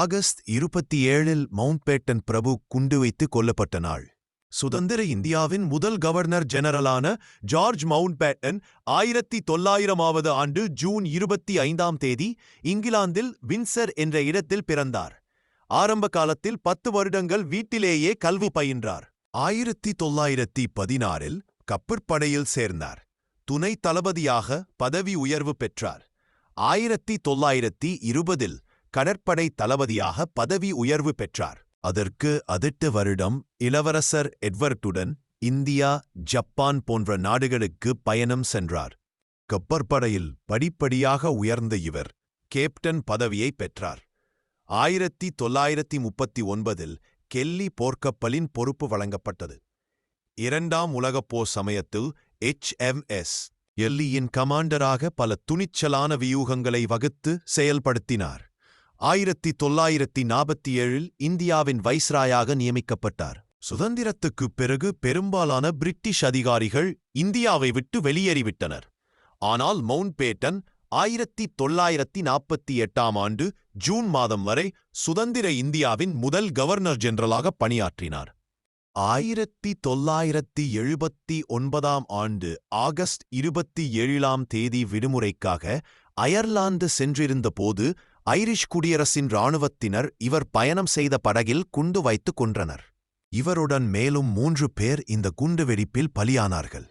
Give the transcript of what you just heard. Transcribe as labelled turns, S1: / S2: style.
S1: August இருபத்தி ஏழில் Mountbatten பிரபு குண்டு வைத்து கொல்லப்பட்ட நாள். சுதந்திர இந்தியாவின் முதல் கவர்னர் ஜெனரலான ஜார்ஜ் மவுண்ட்பேட்டன் ஆயிரத்தி தொள்ளாயிரமாவது ஆண்டு ஜூன் இருபத்தி ஐந்தாம் தேதி இங்கிலாந்தில் வின்சர் என்ற இடத்தில் பிறந்தார். ஆரம்ப காலத்தில் பத்து வருடங்கள் வீட்டிலேயே கல்வி பயின்றார். ஆயிரத்தி தொள்ளாயிரத்தி பதினாறில் கப்பற்படையில் சேர்ந்தார். துணை தளபதியாக பதவி உயர்வு பெற்றார். ஆயிரத்தி தொள்ளாயிரத்தி இருபதில் கடற்படை தளபதியாக பதவி உயர்வு பெற்றார். அதற்கு அதிட்டு வருடம் இளவரசர் எட்வர்டுடன் இந்தியா ஜப்பான் போன்ற நாடுகளுக்கு பயணம் சென்றார். கப்பற்படையில் படிப்படியாக உயர்ந்த இவர் கேப்டன் பதவியை பெற்றார். ஆயிரத்தி தொள்ளாயிரத்தி முப்பத்தி ஒன்பதில் கெல்லி போர்க்கப்பலின் பொறுப்பு வழங்கப்பட்டது. இரண்டாம் உலகப் போர் சமயத்தில் எச்எம்எஸ் எல்லியின் கமாண்டராக பல துணிச்சலான வியூகங்களை வகுத்து செயல்படுத்தினார். ஆயிரத்தி தொள்ளாயிரத்தி நாற்பத்தி ஏழில் இந்தியாவின் வைஸ்ராயாக நியமிக்கப்பட்டார். சுதந்திரத்துக்குப் பிறகு பெரும்பாலான பிரிட்டிஷ் அதிகாரிகள் இந்தியாவை விட்டு வெளியேறிவிட்டனர். ஆனால் மவுண்ட்பேட்டன் ஆயிரத்தி தொள்ளாயிரத்தி நாற்பத்தி எட்டாம் ஆண்டு ஜூன் மாதம் வரை சுதந்திர இந்தியாவின் முதல் கவர்னர் ஜெனரலாக பணியாற்றினார். ஆயிரத்தி தொள்ளாயிரத்தி எழுபத்தி ஒன்பதாம் ஆண்டு ஆகஸ்ட் இருபத்தி ஏழாம் தேதி விடுமுறைக்காக அயர்லாந்து சென்றிருந்தபோது ஐரிஷ் குடியரசின் இராணுவத்தினர் இவர் பயணம் செய்த படகில் குண்டு வைத்துக் கொன்றனர். இவருடன் மேலும் மூன்று பேர் இந்த குண்டுவெடிப்பில் பலியானார்கள்.